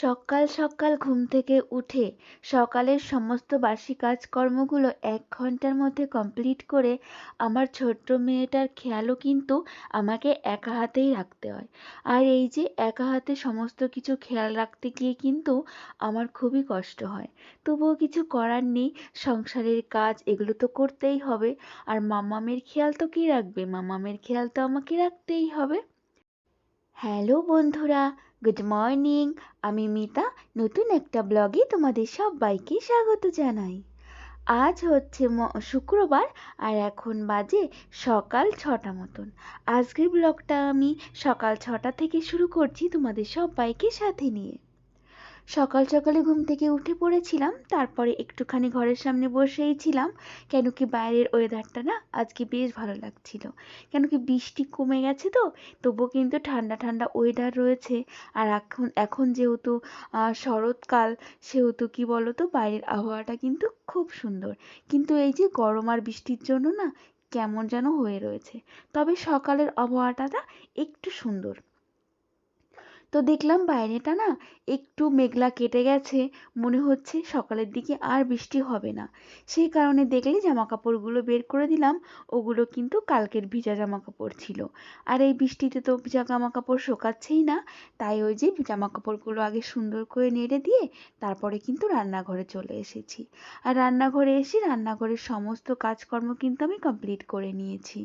সকাল সকাল ঘুম থেকে উঠে সকালের সমস্ত বাসি কাজকর্মগুলো এক ঘণ্টার মধ্যে কমপ্লিট করে আমার ছোট্ট মেয়েটার খেয়ালও কিন্তু আমাকে একা হাতেই রাখতে হয়। আর এই যে একা হাতে সমস্ত কিছু খেয়াল রাখতে গিয়ে কিন্তু আমার খুবই কষ্ট হয়। তবুও কিছু করার নেই, সংসারের কাজ এগুলো তো করতেই হবে। আর মামামের খেয়াল তো কী রাখবে? মামামের খেয়াল তো আমাকে রাখতেই হবে। হ্যালো বন্ধুরা গুড মর্নিং আমি মিতা। নতুন একটা ব্লগে তোমাদের সবাইকে স্বাগত জানাই। আজ হচ্ছে শুক্রবার, আর এখন বাজে সকাল ছটা মতন। আজকের ব্লগটা আমি সকাল ছটা থেকে শুরু করছি তোমাদের সবাইকে সাথে নিয়ে। সকাল সকালে ঘুম থেকে উঠে পড়েছিলাম, তারপরে একটুখানি ঘরের সামনে বসেই ছিলাম। কেন কি বাইরের ওয়েদারটা না আজকে বেশ ভালো লাগছিল। কেন কি বৃষ্টি কমে গেছে তো, তবুও কিন্তু ঠান্ডা ঠান্ডা ওয়েদার রয়েছে। আর এখন এখন যেহেতু শরৎকাল, সেহেতু কি বলো তো বাইরের আবহাওয়াটা কিন্তু খুব সুন্দর। কিন্তু এই যে গরম আর বৃষ্টির জন্য না কেমন যেন হয়ে রয়েছে। তবে সকালের আবহাওয়াটা একটু সুন্দর। তো দেখলাম বাইরেটা না একটু মেঘলা কেটে গেছে। মনে হচ্ছে সকালের দিকে আর বৃষ্টি হবে না। সেই কারণে দেখলে জামা কাপড়গুলো বের করে দিলাম। ওগুলো কিন্তু কালকের ভিজা জামা কাপড় ছিল। আর এই বৃষ্টিতে তো ভিজা জামা কাপড় শোকাচ্ছেই না। তাই ওই যে জামা কাপড়গুলো আগে সুন্দর করে নেড়ে দিয়ে তারপরে কিন্তু রান্নাঘরে চলে এসেছি। আর রান্নাঘরে এসে রান্নাঘরের সমস্ত কাজকর্ম কিন্তু আমি কমপ্লিট করে নিয়েছি।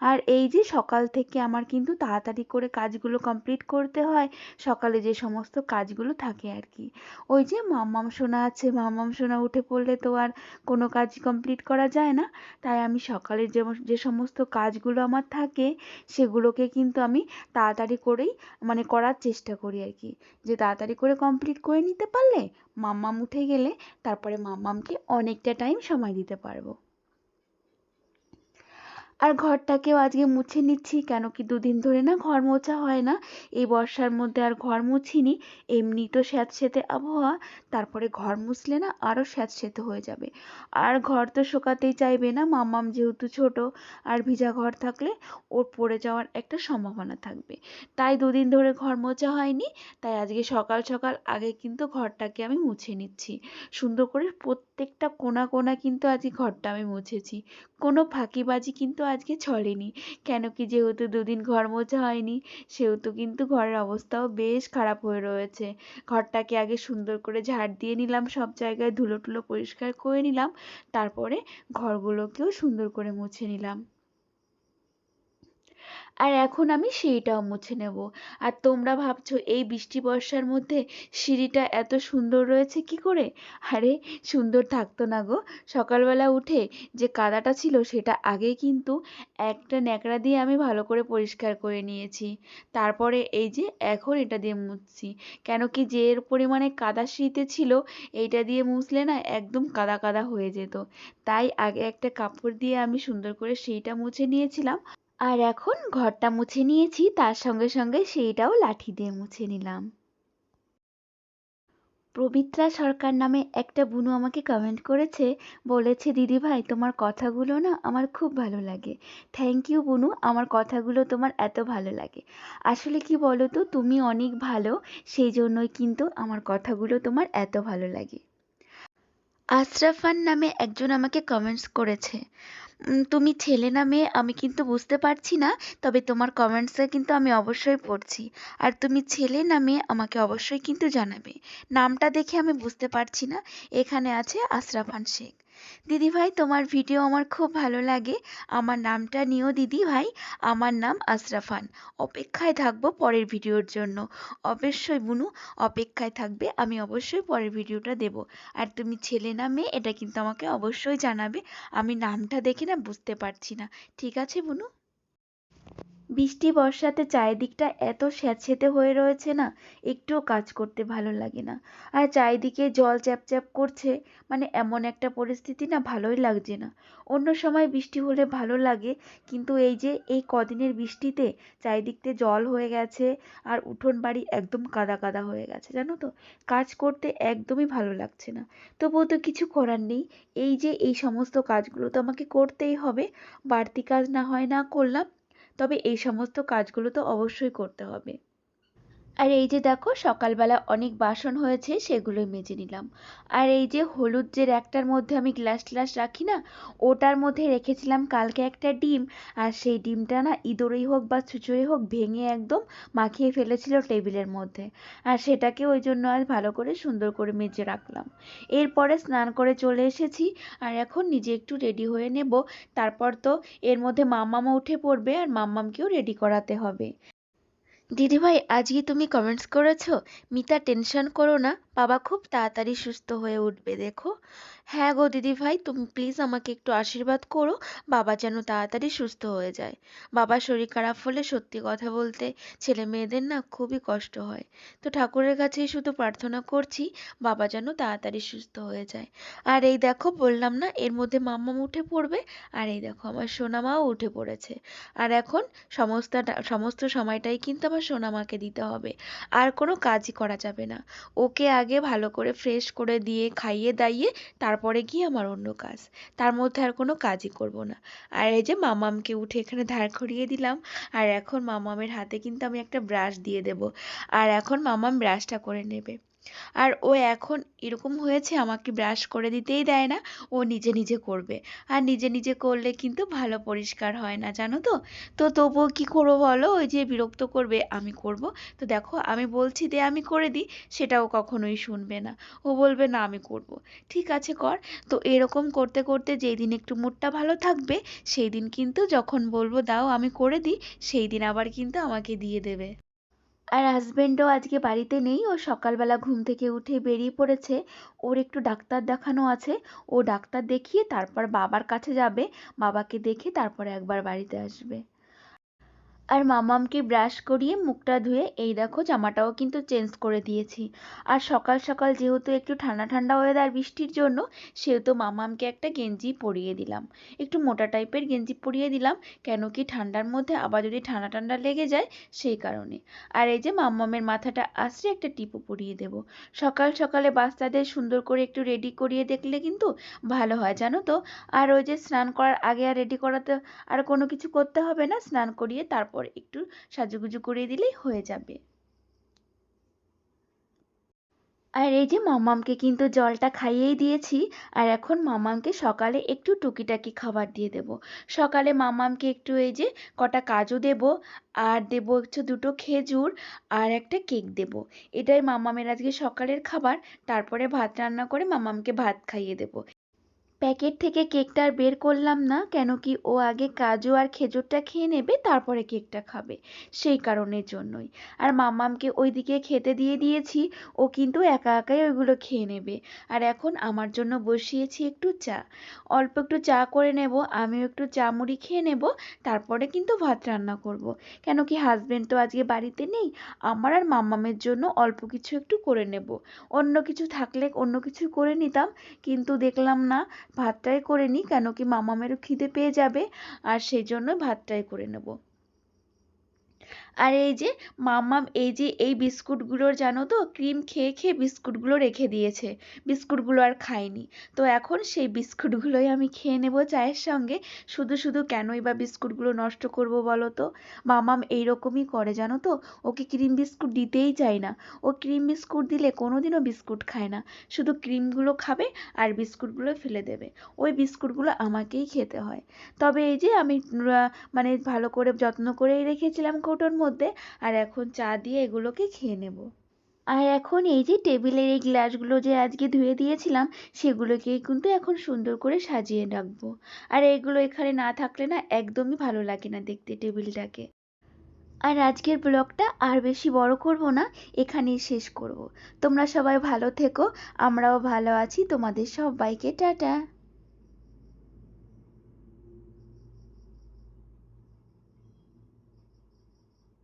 আর এই যে সকাল থেকে আমার কিন্তু তাড়াতাড়ি করে কাজগুলো কমপ্লিট করতে হয় সকালে যে সমস্ত কাজগুলো থাকে আর কি। ওই যে মাম্মাম সোনা আছে, মাম্মাম সোনা উঠে পড়লে তো আর কোনো কাজ কমপ্লিট করা যায় না। তাই আমি সকালের যে যে সমস্ত কাজগুলো আমার থাকে, সেগুলোকে কিন্তু আমি তাড়াতাড়ি করেই মানে করার চেষ্টা করি আর কি। যে তাড়াতাড়ি করে কমপ্লিট করে নিতে পারলে, মাম্মাম উঠে গেলে তারপরে মাম্মামকে অনেকটা টাইম সময় দিতে পারব। আর ঘরটাকেও আজকে মুছে নিচ্ছি, কেন কি দুদিন ধরে না ঘর মোছা হয় না। এই বর্ষার মধ্যে আর ঘর মুছিনি, এমনি তো স্যাঁতসেঁতে আবহাওয়া, তারপরে ঘর মুছলে না আরও স্যাঁতসেঁতে হয়ে যাবে। আর ঘর তো শোকাতেই চাইবে না, মামাম যেহেতু ছোট, আর ভিজা ঘর থাকলে ওর পড়ে যাওয়ার একটা সম্ভাবনা থাকবে। তাই দুদিন ধরে ঘর মোছা হয়নি, তাই আজকে সকাল সকাল আগে কিন্তু ঘরটাকে আমি মুছে নিচ্ছি। সুন্দর করে প্রত্যেকটা কোনা কোনা কিন্তু আজকে ঘরটা আমি মুছেছি। কোনো ফাঁকিবাজি কিন্তু আজকে ছড়েনি। কেন কি যেহেতু দুদিন ঘর মোছা হয়নি, সেহেতু কিন্তু ঘরের অবস্থাও বেশ খারাপ হয়ে রয়েছে। ঘরটাকে আগে সুন্দর করে ঝাড় দিয়ে নিলাম, সব জায়গায় ধুলো টুলো পরিষ্কার করে নিলাম, তারপরে ঘরগুলোকেও সুন্দর করে মুছে নিলাম। আর এখন আমি সেইটাও মুছে নেব। আর তোমরা ভাবছ এই বৃষ্টি বর্ষার মধ্যে সিঁড়িটা এত সুন্দর রয়েছে কি করে? আরে সুন্দর থাকতো না গো। সকালবেলা উঠে যে কাদাটা ছিল সেটা আগে কিন্তু একটা ন্যাকড়া দিয়ে আমি ভালো করে পরিষ্কার করে নিয়েছি। তারপরে এই যে এখন এটা দিয়ে মুছছি। কেন কি যে এর পরিমাণে কাদা সিঁড়িতে ছিল, এইটা দিয়ে মুছলে না একদম কাদা কাদা হয়ে যেত। তাই আগে একটা কাপড় দিয়ে আমি সুন্দর করে সেইটা মুছে নিয়েছিলাম। আর এখন ঘরটা মুছে নিয়েছি, তার সঙ্গে সঙ্গে সেইটাও লাঠি দিয়ে মুছে নিলাম। পবিত্রা সরকার নামে একটা বুনু আমাকে কমেন্ট করেছে, বলেছে, দিদি ভাই, তোমার কথাগুলো না আমার খুব ভালো লাগে। থ্যাংক ইউ বুনু, আমার কথাগুলো তোমার এত ভালো লাগে। আসলে কি বলো তো তুমি অনেক ভালো সেই জন্যই কিন্তু আমার কথাগুলো তোমার এত ভালো লাগে। আশরাফান নামে একজন আমাকে কমেন্টস করেছে তুমি ছেলে না মেয়ে, আমি কিন্তু বুঝতে পারছি না, তবে তোমার কমেন্টসে কিন্তু আমি অবশ্যই পড়ছি। আর তুমি ছেলে না মেয়ে, আমাকে অবশ্যই কিন্তু জানাবে। নামটা দেখে আমি বুঝতে পারছি না। এখানে আছে আশরাফান শেখ। দিদিভাই, তোমার ভিডিও আমার খুব ভালো লাগে। আমার নামটা নিও দিদি ভাই আমার নাম আশরাফান। অপেক্ষায় থাকব পরের ভিডিওর জন্য। অবশ্যই বুনু, অপেক্ষায় থাকবে, আমি অবশ্যই পরের ভিডিওটা দেব। আর তুমি ছেলে না মেয়ে, এটা কিন্তু আমাকে অবশ্যই জানাবে। আমি নামটা দেখে না বুঝতে পারছি না। ঠিক আছে বুনু? বৃষ্টি বর্ষাতে চারিদিকটা এত স্যাঁতসেঁতে হয়ে রয়েছে না, একটুও কাজ করতে ভালো লাগে না। আর চারিদিকে জল চ্যাপচ্যাপ করছে মানে এমন একটা পরিস্থিতি না ভালোই লাগছে না। অন্য সময় বৃষ্টি হলে ভালো লাগে, কিন্তু এই যে এই কদিনের বৃষ্টিতে চারিদিকতে জল হয়ে গেছে আর উঠোন বাড়ি একদম কাদা কাদা হয়ে গেছে, জানো তো? কাজ করতে একদমই ভালো লাগছে না। তবুও তো কিছু করার নেই। এই যে এই সমস্ত কাজগুলো তো আমাকে করতেই হবে। বাড়তি কাজ না হয় না করলাম তবে এই সমস্ত কাজগুলো তো অবশ্যই করতে হবে। আর এই যে দেখো, সকালবেলা অনেক বাসন হয়েছে, সেগুলোই মেজে নিলাম। আর এই যে হলুদ যে র্যাকটার মধ্যে আমি গ্লাস ট্লাস রাখি না, ওটার মধ্যে রেখেছিলাম কালকে একটা ডিম, আর সেই ডিমটা না ইঁদুরেই হোক বা ছুঁচোই হোক ভেঙে একদম মাখিয়ে ফেলেছিল টেবিলের মধ্যে। আর সেটাকে ওই জন্য আজ ভালো করে সুন্দর করে মেজে রাখলাম। এরপরে স্নান করে চলে এসেছি, আর এখন নিজে একটু রেডি হয়ে নেব। তারপর তো এর মধ্যে মাম্মামও উঠে পড়বে, আর মাম্মামকেও রেডি করাতে হবে। দিদিভাই আজকে তুমি কমেন্টস করেছ? মিতা টেনশন করো না। বাবা খুব তাড়াতাড়ি সুস্থ হয়ে উঠবে, দেখো। হ্যাঁ গো দিদিভাই, তুমি প্লিজ আমাকে একটু আশীর্বাদ করো, বাবা যেন তাড়াতাড়ি সুস্থ হয়ে যায়। বাবার শরীর খারাপ হলে সত্যি কথা বলতে ছেলে মেয়েদের না খুবই কষ্ট হয়। তো ঠাকুরের কাছেই শুধু প্রার্থনা করছি, বাবা যেন তাড়াতাড়ি সুস্থ হয়ে যায়। আর এই দেখো, বললাম না, এর মধ্যে মাম্মাম উঠে পড়বে, আর এই দেখো, আমার সোনামাও উঠে পড়েছে। আর এখন সমস্তটা সমস্ত সময়টাই কিন্তু আমার সোনামাকে দিতে হবে, আর কোনো কাজই করা যাবে না। ওকে আগে ভালো করে ফ্রেশ করে দিয়ে খাইয়ে দাইয়ে তারপরে গিয়ে আমার অন্য কাজ। তার মধ্যে আর কোনো কাজই করব না। আর এই যে মামামকে উঠে এখানে ধার করিয়ে দিলাম, আর এখন মামামের হাতে কিন্তু আমি একটা ব্রাশ দিয়ে দেব। আর এখন মামাম ব্রাশটা করে নেবে। আর ও এখন এরকম হয়েছে, আমাকে ব্রাশ করে দিতেই দেয় না, ও নিজে নিজে করবে। আর নিজে নিজে করলে কিন্তু ভালো পরিষ্কার হয় না, জানো তো? তো তবুও কী করব বলো? ওই যে বিরক্ত করবে, আমি করব। তো দেখো, আমি বলছি দে, আমি করে দিই সেটাও কখনোই শুনবে না। ও বলবে, না, আমি করব। ঠিক আছে, কর। তো এরকম করতে করতে যেই দিন একটু মুডটা ভালো থাকবে সেই দিন কিন্তু যখন বলব, দাও, আমি করে দিই সেই দিন আবার কিন্তু আমাকে দিয়ে দেবে। আর হাজব্যান্ডও আজকে বাড়িতে নেই। ও সকালবেলা ঘুম থেকে উঠে বেরিয়ে পড়েছে। ওর একটু ডাক্তার দেখানো আছে। ও ডাক্তার দেখিয়ে তারপর বাবার কাছে যাবে। বাবাকে দেখে তারপরে একবার বাড়িতে আসবে। আর মামামকে ব্রাশ করিয়ে মুখটা ধুয়ে, এই দেখো জামাটাও কিন্তু চেঞ্জ করে দিয়েছি। আর সকাল সকাল যেহেতু একটু ঠান্ডা ঠান্ডা ওয়েদার বৃষ্টির জন্য, সেহেতু মামামকে একটা গেঞ্জি পরিয়ে দিলাম। একটু মোটা টাইপের গেঞ্জি পরিয়ে দিলাম, কেন কি ঠান্ডার মধ্যে আবার যদি ঠান্ডা ঠান্ডা লেগে যায়, সেই কারণে। আর এই যে মাম্মামের মাথাটা আসলে একটা টিপও পরিয়ে দেব। সকাল সকালে বাচ্চাদের সুন্দর করে একটু রেডি করিয়ে দেখলে কিন্তু ভালো হয়, জানো তো? আর ওই যে স্নান করার আগে আর রেডি করাতে, আর কোনো কিছু করতে হবে না, স্নান করিয়ে তারপর একটু সাজুগুজু করে দিলেই হয়ে যাবে। আর এই যে মামামকে কিন্তু জলটা খাইয়েই দিয়েছি, আর এখন মামামকে সকালে একটু টুকিটাকি খাবার দিয়ে দেব। সকালে মামামকে একটু এই যে কটা কাজু দেব, আর দেব একটু দুটো খেজুর, আর একটা কেক দেব। এটাই মামামের আজকে সকালের খাবার, তারপরে ভাত রান্না করে মামামকে ভাত খাইয়ে দেব। প্যাকেট থেকে কেকটা আর বের করলাম না, কেন কি ও আগে কাজু আর খেজুরটা খেয়ে নেবে, তারপরে কেকটা খাবে, সেই কারণের জন্যই। আর মাম্মামকে ওইদিকে খেতে দিয়ে দিয়েছি, ও কিন্তু একা একাই ওইগুলো খেয়ে নেবে। আর এখন আমার জন্য বসিয়েছি একটু চা। অল্প একটু চা করে নেব, আমিও একটু চা মুড়ি খেয়ে নেব, তারপরে কিন্তু ভাত রান্না করব। কেন কি হাজবেন্ড তো আজকে বাড়িতে নেই, আমার আর মাম্মামের জন্য অল্প কিছু একটু করে নেব। অন্য কিছু থাকলে অন্য কিছু করে নিতাম, কিন্তু দেখলাম না ভাতটাই করে নিই কেন কি মামা মামামেরও খিদে পেয়ে যাবে, আর সেই জন্য ভাতটাই করে নেব। আর এই যে মাম্মাম এই যে এই বিস্কুটগুলোর জানো তো, ক্রিম খেয়ে খেয়ে বিস্কুটগুলো রেখে দিয়েছে। বিস্কুটগুলো আর খায়নি তো এখন সেই বিস্কুটগুলোই আমি খেয়ে নেব চায়ের সঙ্গে। শুধু শুধু কেনই বা বিস্কুটগুলো নষ্ট করব বলো তো? মামাম এইরকমই করে জানো তো? ওকে ক্রিম বিস্কুট দিতেই চাই না। ও ক্রিম বিস্কুট দিলে কোনো দিনও বিস্কুট খায় না। শুধু ক্রিমগুলো খাবে আর বিস্কুটগুলো ফেলে দেবে। ওই বিস্কুটগুলো আমাকেই খেতে হয়। তবে এই যে আমি মানে ভালো করে যত্ন করেই রেখেছিলাম কৌটোর মধ্যে, আর এখন চা দিয়ে এগুলোকে খেয়ে নেব। আর এখন এই যে টেবিলের এই গ্লাসগুলো যে আজকে ধুয়ে দিয়েছিলাম, সেগুলোকেই কিন্তু এখন সুন্দর করে সাজিয়ে রাখব। আর এগুলো এখানে না থাকলে না একদমই ভালো লাগে না দেখতে টেবিলটাকে। আর আজকের ব্লগটা আর বেশি বড় করব না, এখানেই শেষ করব। তোমরা সবাই ভালো থেকো, আমরাও ভালো আছি, তোমাদের সবাইকে, টাটা।